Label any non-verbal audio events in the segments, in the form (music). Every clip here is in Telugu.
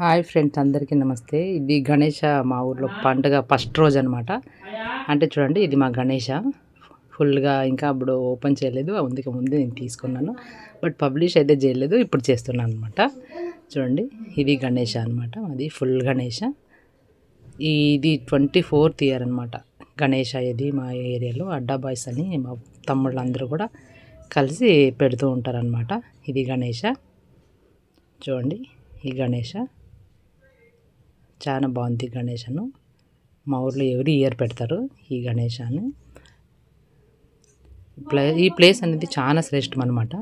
హాయ్ ఫ్రెండ్స్ అందరికీ నమస్తే. ఇది గణేష మా ఊర్లో పండుగ ఫస్ట్ రోజు అనమాట అంటే చూడండి ఇది మా గణేష. ఫుల్గా ఇంకా అప్పుడు ఓపెన్ చేయలేదు. అందుకే ముందు నేను తీసుకున్నాను. బట్ పబ్లిష్ అయితే చేయలేదు. ఇప్పుడు చేస్తున్నాను అనమాట చూడండి ఇది గణేష అనమాట అది ఫుల్ గణేష. ఇది ట్వంటీ ఫోర్త్ ఇయర్ అనమాట గణేష ఇది మా ఏరియాలో అడ్డా బాయ్స్ అని మా తమ్ముళ్ళందరూ కూడా కలిసి పెడుతూ ఉంటారనమాట ఇది గణేష. చూడండి ఈ గణేష. చాలా బాగుంది గణేషను. మా ఊర్లో ఎవ్రీ ఇయర్ పెడతారు ఈ గణేశాన్ని ప్లే ఈ ప్లేస్ అనేది చాలా శ్రేష్టం అనమాట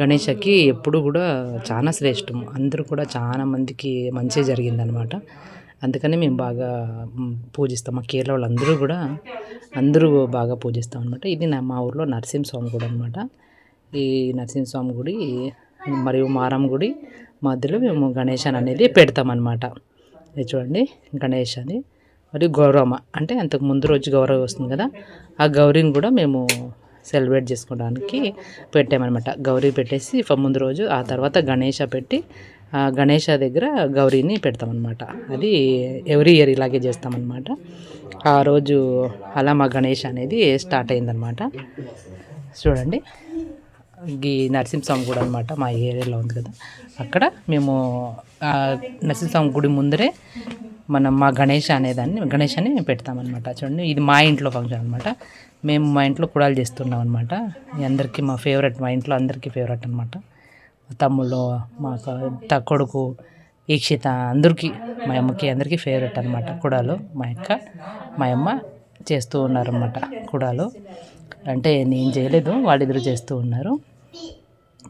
గణేషకి ఎప్పుడు కూడా చాలా శ్రేష్టం. అందరూ కూడా చాలా మందికి మంచి జరిగిందనమాట అందుకని మేము బాగా పూజిస్తాం. మా కేరళ వాళ్ళందరూ కూడా అందరూ బాగా పూజిస్తాం అనమాట ఇది నా మా ఊర్లో నరసింహస్వామి గుడి అనమాట ఈ నరసింహస్వామి గుడి మరియు మారం గుడి మధ్యలో మేము గణేశాన్ని అనేది పెడతామన్నమాట ఇది చూడండి గణేష్ అని. మరియు గౌరవమ్మ అంటే అంతకు ముందు రోజు గౌరవ వస్తుంది కదా ఆ గౌరీని కూడా మేము సెలబ్రేట్ చేసుకోవడానికి పెట్టామన్నమాట. గౌరీ పెట్టేసి ముందు రోజు ఆ తర్వాత గణేష పెట్టి ఆ గణేష దగ్గర గౌరీని పెడతామన్నమాట. అది ఎవ్రీ ఇయర్ ఇలాగే చేస్తామన్నమాట. ఆ రోజు అలా మా గణేష్ అనేది స్టార్ట్ అయిందనమాట చూడండి ఈ నరసింహస్వామి కూడా అనమాట మా ఏరియాలో ఉంది కదా అక్కడ మేము నరసింహస్వామి గుడి ముందరే మనం మా గణేష్ అనేదాన్ని గణేష్ అని పెడతామన్నమాట. చూడండి ఇది మా ఇంట్లో ఫంక్షన్ అనమాట మేము మా ఇంట్లో కుడాలు చేస్తున్నాం అనమాట అందరికీ మా ఫేవరెట్ మా ఇంట్లో అందరికీ ఫేవరెట్ అనమాట మా తమ్ముళ్ళు మా త కొడుకు ఈక్షిత అందరికీ మా అమ్మకి అందరికీ ఫేవరెట్ అనమాట కుడాలు. మా అక్క మా అమ్మ చేస్తూ ఉన్నారన్నమాట కుడాలు. అంటే నేను చేయలేదు వాళ్ళిద్దరు చేస్తూ ఉన్నారు.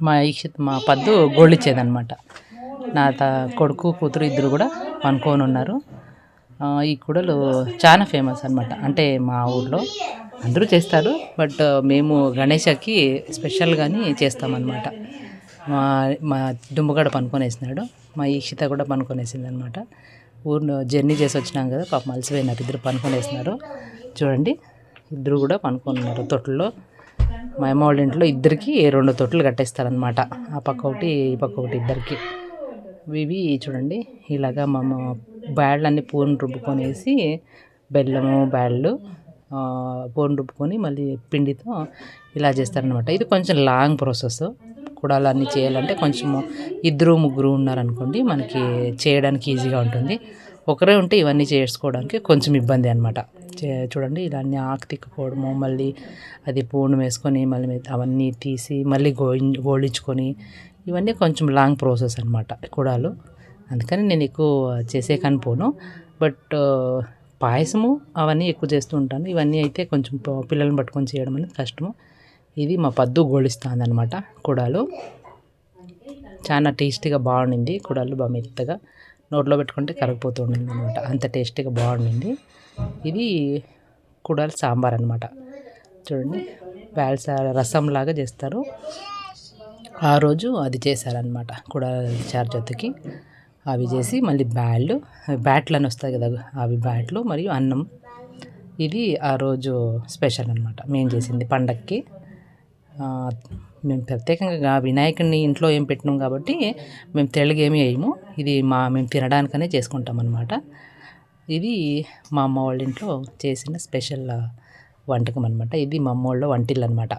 మా ఈక్షిత మా పద్దు గోళ్ళిచ్చేదనమాట నా త కొడుకు కూతురు ఇద్దరు కూడా పనుకొని ఉన్నారు ఈ కూడలు చాలా ఫేమస్ అనమాట అంటే మా ఊర్లో అందరూ చేస్తారు. బట్ మేము గణేషకి స్పెషల్గాని చేస్తామన్నమాట. మా మా దుమ్మగడ పనుకొనేసినాడు. మా ఈక్షిత కూడా పనుకొనేసింది అనమాట ఊరిలో జర్నీ చేసి వచ్చినాం కదా పాపం అలసిపోయినారు. ఇద్దరు పనుకొనేసినారు. చూడండి ఇద్దరు కూడా పనుకొని ఉన్నారు మా అమ్మ వాళ్ళ ఇంట్లో ఇద్దరికి రెండు తొట్లు కట్టేస్తారనమాట ఆ పక్క ఒకటి ఈ పక్క ఒకటి ఇద్దరికి. ఇవి చూడండి. ఇలాగా మా అమ్మ బ్యాడ్లన్నీ పూర్ణ రుబ్బుకొనేసి బెల్లము బ్యాళ్ళు పూర్ణ రుబ్బుకొని మళ్ళీ పిండితో ఇలా చేస్తారనమాట ఇది కొంచెం లాంగ్ ప్రాసెస్. కుడాలు అన్నీ చేయాలంటే కొంచెం ఇద్దరు ముగ్గురు ఉన్నారనుకోండి మనకి చేయడానికి ఈజీగా ఉంటుంది. ఒకరే ఉంటే ఇవన్నీ చేసుకోవడానికి కొంచెం ఇబ్బంది అనమాట చూడండి ఇలా అన్నీ ఆకు తిక్కుకోవడము మళ్ళీ అది పూర్ణం వేసుకొని మళ్ళీ అవన్నీ తీసి మళ్ళీ గో గోళించుకొని ఇవన్నీ కొంచెం లాంగ్ ప్రాసెస్ అనమాట కుడాలు. అందుకని నేను ఎక్కువ చేసే కనిపోను పోను. బట్ పాయసము అవన్నీ ఎక్కువ చేస్తూ ఉంటాను. ఇవన్నీ అయితే కొంచెం పిల్లల్ని పట్టుకొని చేయడం అనేది కష్టము. ఇది మా పద్దు గోళిస్తుంది అనమాట కుడాలు. చాలా టేస్టీగా బాగుండింది కుడాలు బాగా మెత్తగా. నోట్లో పెట్టుకుంటే కరిగిపోతూ ఉండింది అనమాట అంత టేస్టీగా బాగుండింది. ఇది కుడాలు సాంబార్ అనమాట చూడండి వేల్స రసం లాగా చేస్తారు. ఆ రోజు అది చేశారనమాట కూడా చార్ జొత్తకి అవి చేసి మళ్ళీ బ్యాళ్ళు బ్యాట్లు అని వస్తాయి కదా అవి బ్యాట్లు మరియు అన్నం. ఇది ఆ రోజు స్పెషల్ అనమాట మేము చేసింది పండక్కి. మేము ప్రత్యేకంగా వినాయకుడిని ఇంట్లో ఏం పెట్టినాం కాబట్టి మేము తెలుగు ఏమి వేయము. ఇది మా మేము తినడానికనే చేసుకుంటాం అనమాట ఇది మా అమ్మ వాళ్ళ ఇంట్లో చేసిన స్పెషల్ వంటకం అనమాట ఇది మా అమ్మ వాళ్ళ వంటిల్లు అనమాట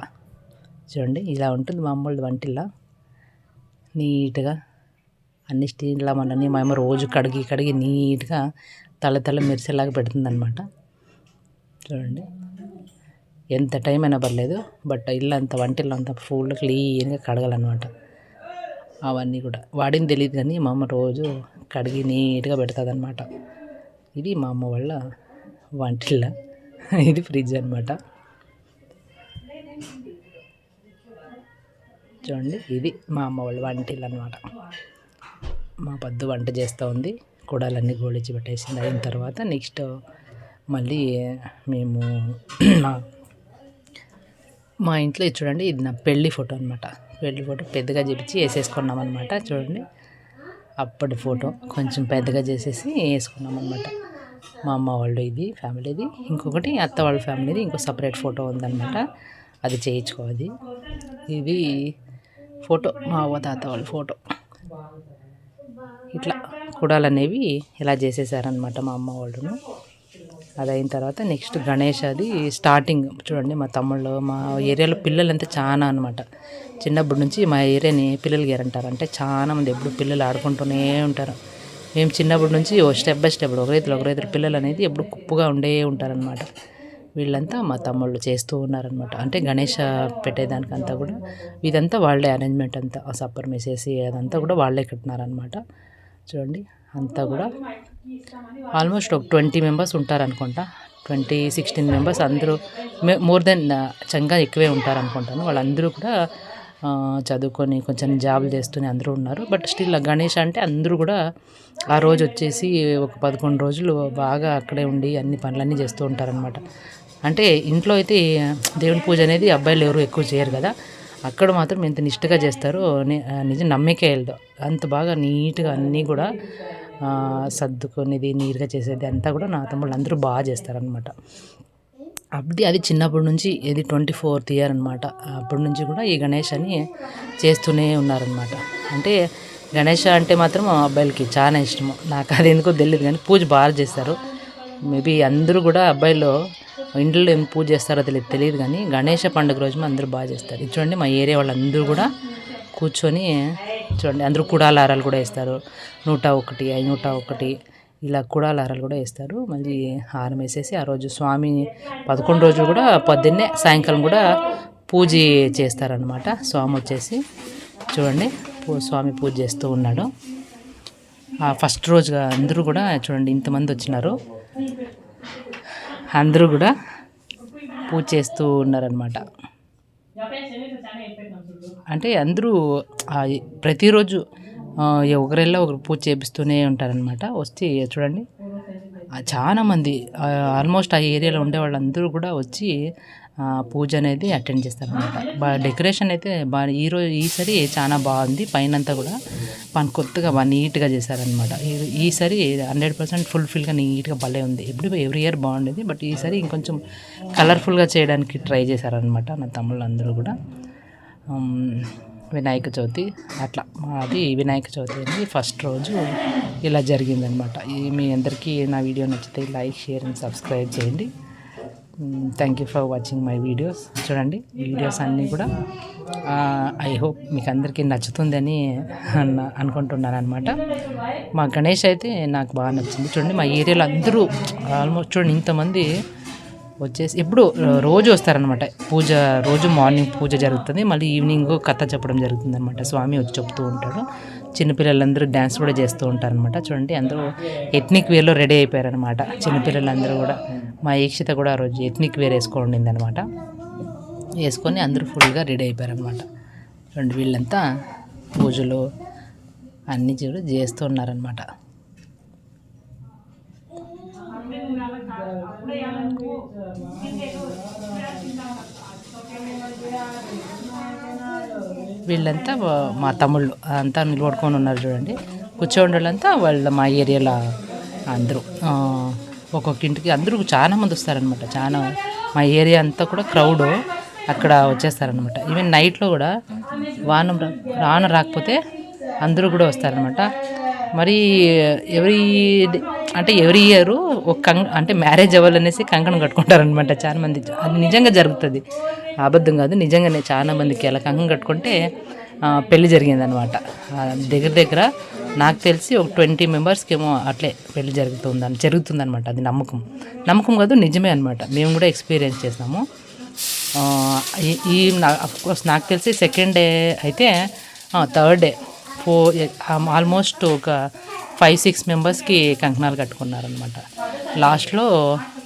చూడండి ఇలా ఉంటుంది మా అమ్మ వాళ్ళ నీట్గా అన్ని స్టీల్ మనని మా అమ్మ రోజు కడిగి కడిగి నీట్గా తల తల మెరిసేలాగా పెడుతుంది అనమాట చూడండి. ఎంత టైం అయినా పర్లేదు బట్ ఇల్లు అంత వంటిల్లు అంత ఫుల్ క్లీన్గా కడగాలన్నమాట. అవన్నీ కూడా. వాడింది తెలియదు కానీ మా అమ్మ రోజు కడిగి నీట్గా పెడుతుంది అనమాట ఇది మా అమ్మ వాళ్ళ వంటిల్ల. ఇది ఫ్రిడ్జ్ అనమాట చూడండి ఇది మా అమ్మ వాళ్ళ వంటిల్లు అనమాట మా పద్దు వంట చేస్తూ ఉంది. కూడాలన్నీ గోళించి పెట్టేసింది. అయిన తర్వాత నెక్స్ట్ మళ్ళీ మేము మా మా ఇంట్లో ఇది చూడండి ఇది నా పెళ్ళి ఫోటో అనమాట పెళ్ళి ఫోటో పెద్దగా చేపించి వేసేసుకున్నాం అనమాట చూడండి. అప్పటి ఫోటో కొంచెం పెద్దగా చేసేసి వేసుకున్నాం అనమాట మా అమ్మ వాళ్ళు ఇది ఫ్యామిలీది ఇంకొకటి అత్త వాళ్ళ ఫ్యామిలీది ఇంకో సపరేట్ ఫోటో ఉందన్నమాట. అది చేయించుకోవాలి. ఇది ఫోటో మా అవ్వ తాత వాళ్ళ ఫోటో. ఇట్లా కుడాలు అనేవి ఇలా చేసేసారనమాట మా అమ్మ వాళ్ళను. అది అయిన తర్వాత నెక్స్ట్ గణేష్ అది స్టార్టింగ్. చూడండి మా తమ్ముళ్ళు మా ఏరియాలో పిల్లలంతా చాలా అనమాట చిన్నప్పటి నుంచి మా ఏరియాని పిల్లలు గేరంటారు అంటే చాలా మంది ఎప్పుడు పిల్లలు ఆడుకుంటూనే ఉంటారు. మేము చిన్నప్పటి నుంచి స్టెప్ బై స్టెప్ ఒక రైతులు ఒక రైతులు పిల్లలు అనేది ఎప్పుడు కుప్పుగా ఉండే ఉంటారనమాట వీళ్ళంతా మా తమ్ముళ్ళు చేస్తూ ఉన్నారనమాట అంటే గణేష పెట్టేదానికంతా కూడా ఇదంతా వాళ్ళే అరేంజ్మెంట్ అంతా. సప్పర్ మెసేసి అదంతా కూడా వాళ్ళే కట్టినారనమాట చూడండి అంతా కూడా ఆల్మోస్ట్ ఒక ట్వంటీ మెంబర్స్ ఉంటారనుకుంటా. ట్వంటీ సిక్స్టీన్ మెంబర్స్ అందరూ మోర్ దెన్ చంగా ఎక్కువే ఉంటారనుకుంటాను. వాళ్ళందరూ కూడా చదువుకొని కొంచెం జాబులు చేస్తూనే అందరూ ఉన్నారు. బట్ స్టిల్ గణేష్ అంటే అందరూ కూడా ఆ రోజు వచ్చేసి ఒక పదకొండు రోజులు బాగా అక్కడే ఉండి అన్ని పనులన్నీ చేస్తూ ఉంటారనమాట అంటే ఇంట్లో అయితే దేవుని పూజ అనేది అబ్బాయిలు ఎవరు ఎక్కువ చేయరు కదా. అక్కడ మాత్రం ఎంత నిష్ఠగా చేస్తారు నిజం నమ్మకే వెళ్ళదు అంత బాగా నీట్గా అన్నీ కూడా సర్దుకునేది నీట్గా చేసేది అంతా కూడా నా తమ్ముళ్ళు అందరూ బాగా చేస్తారనమాట అప్పుడు అది చిన్నప్పటి నుంచి ఇది ట్వంటీ ఫోర్త్ ఇయర్ అనమాట అప్పటి నుంచి కూడా ఈ గణేష్ అని చేస్తూనే ఉన్నారనమాట అంటే గణేష్ అంటే మాత్రం అబ్బాయిలకి చాలా ఇష్టము. నాకు అది ఎందుకో తెలియదు కానీ పూజ బాగా చేస్తారు. మేబీ అందరూ కూడా అబ్బాయిలు ఇంట్లో ఏం పూజ చేస్తారో తెలియదు తెలియదు కానీ గణేష పండుగ రోజు అందరూ బాగా చేస్తారు. చూడండి మా ఏరియా వాళ్ళందరూ కూడా కూర్చొని చూడండి అందరూ కుడాలారాలు కూడా వేస్తారు. నూట ఒకటి ఐ నూట ఒకటి ఇలా కుడాలారాలు కూడా వేస్తారు. మళ్ళీ హారం వేసేసి ఆ రోజు స్వామి పదకొండు రోజులు కూడా పొద్దున్నే సాయంకాలం కూడా పూజ చేస్తారనమాట స్వామి వచ్చేసి చూడండి స్వామి పూజ చేస్తూ ఉన్నాడు. ఫస్ట్ రోజుగా అందరూ కూడా చూడండి ఇంతమంది వచ్చినారు. అందరూ కూడా పూజ చేస్తూ ఉన్నారనమాట అంటే అందరూ ప్రతిరోజు ఆ, ఒకరు పూజ చేపిస్తూనే ఉంటారనమాట వచ్చి చూడండి చాలామంది చాలా మంది ఆల్మోస్ట్ ఆ ఏరియాలో ఉండే వాళ్ళందరూ కూడా వచ్చి పూజ అనేది అటెండ్ చేస్తారనమాట బాగా డెకరేషన్ అయితే బాగా ఈరోజు ఈసారి చాలా బాగుంది. పైన అంతా కూడా పని కొత్తగా బాగా నీట్గా చేశారనమాట ఈసారి హండ్రెడ్ పర్సెంట్ ఫుల్ఫిల్గా నీట్గా భలే ఉంది. ఎప్పుడు ఎవ్రీ ఇయర్ బాగుండేది. బట్ ఈసారి ఇంకొంచెం కలర్ఫుల్గా చేయడానికి ట్రై చేశారనమాట నా తమ్ముళ్ళు అందరూ కూడా వినాయక చవితి అట్లా. మాది వినాయక చవితి అనేది ఫస్ట్ రోజు ఇలా జరిగిందనమాట ఈ మీ అందరికీ నా వీడియో నచ్చితే లైక్ షేర్ అండ్ సబ్స్క్రైబ్ చేయండి. Thank you for watching my videos చూడండి వీడియోస్ అన్నీ కూడా ఐ హోప్ మీకు అందరికీ నచ్చుతుందని అన్న అనుకుంటున్నాను అనమాట మా గణేష్ అయితే నాకు బాగా నచ్చింది. చూడండి మా ఏరియాలో అందరూ ఆల్మోస్ట్ చూడండి ఇంతమంది వచ్చేసి ఎప్పుడు రోజు వస్తారనమాట పూజ రోజు మార్నింగ్ పూజ జరుగుతుంది. మళ్ళీ ఈవినింగ్ కథ చెప్పడం జరుగుతుంది అనమాట స్వామి వచ్చి చెప్తూ ఉంటాడు. చిన్నపిల్లలందరూ డ్యాన్స్ కూడా చేస్తూ ఉంటారనమాట చూడండి అందరూ ఎథ్నిక్ వేర్లో రెడీ అయిపోయారనమాట చిన్నపిల్లలందరూ కూడా. మా ఈక్షిత కూడా ఆ రోజు ఎథ్నిక్ వేర్ వేసుకొని అనమాట వేసుకొని అందరూ ఫుల్గా రెడీ అయిపోయారనమాట చూడండి వీళ్ళంతా పూజలు అన్నీ కూడా చేస్తూ ఉన్నారనమాట వీళ్ళంతా మా తమ్ముళ్ళు అంతా నిలబడుకొని ఉన్నారు చూడండి. కూర్చోండంతా వాళ్ళంతా వాళ్ళ మా ఏరియాలో అందరూ. ఒక్కొక్క ఇంటికి అందరూ చాలా మంది వస్తారనమాట చాలా మా ఏరియా అంతా కూడా క్రౌడ్ అక్కడ వచ్చేస్తారనమాట ఈవెన్ నైట్లో కూడా వాన రా- వాన రాకపోతే అందరూ కూడా వస్తారనమాట మరి ఎవరి అంటే ఎవరి ఇయర్ ఒక కం అంటే మ్యారేజ్ అవ్వాలనేసి కంకణం కట్టుకుంటారనమాట చాలా మంది. అది నిజంగా జరుగుతుంది. అబద్ధం కాదు నిజంగానే చాలా మందికి అలా కంకణం కట్టుకుంటే పెళ్ళి పెళ్ళి జరిగిందనమాట దగ్గర దగ్గర నాకు తెలిసి ఒక ట్వంటీ మెంబర్స్కి ఏమో అట్లే పెళ్ళి జరుగుతుందని జరుగుతుందనమాట అది నమ్మకం. నమ్మకం కాదు నిజమే అనమాట మేము కూడా ఎక్స్పీరియన్స్ చేసాము ఈ- అఫ్కోర్స్ నాకు తెలిసి సెకండ్ డే అయితే థర్డ్ డే ఫోర్ ఆల్మోస్ట్ ఒక ఫైవ్ సిక్స్ మెంబర్స్కి కంకణాలు కట్టుకున్నారనమాట లాస్ట్లో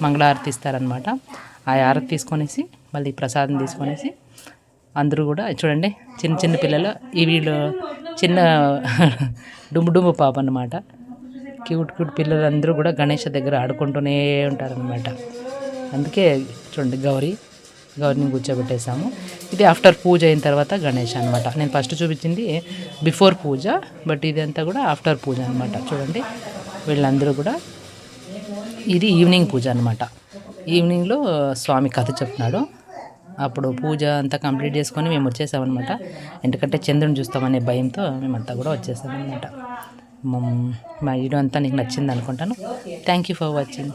మంగళారతి ఇస్తారనమాట ఆ ఆరతి తీసుకొనేసి మళ్ళీ ప్రసాదం తీసుకొనేసి అందరూ కూడా చూడండి చిన్న చిన్న పిల్లలు ఈ వీళ్ళు చిన్న (laughs) డుమ్ము డుమ్ము పాప అనమాట క్యూట్ క్యూట్ పిల్లలందరూ కూడా గణేష్ దగ్గర ఆడుకుంటూనే ఉంటారనమాట అందుకే చూడండి గౌరీ గౌరిని కూర్చోబెట్టేసాము ఇది ఆఫ్టర్ పూజ అయిన తర్వాత గణేష్ అనమాట నేను ఫస్ట్ చూపించింది బిఫోర్ పూజ బట్ ఇదంతా కూడా ఆఫ్టర్ పూజ అనమాట చూడండి వీళ్ళందరూ కూడా ఇది ఈవినింగ్ పూజ అనమాట ఈవినింగ్లో స్వామి కథ చెప్తున్నాడు. అప్పుడు పూజ అంతా కంప్లీట్ చేసుకొని మేము వచ్చేసామన్నమాట. ఎందుకంటే చంద్రుని చూస్తామనే భయంతో మేమంతా కూడా వచ్చేసామన్నమాట. మా వీడియో అంతా నీకు నచ్చింది అనుకుంటాను. Thank you for watching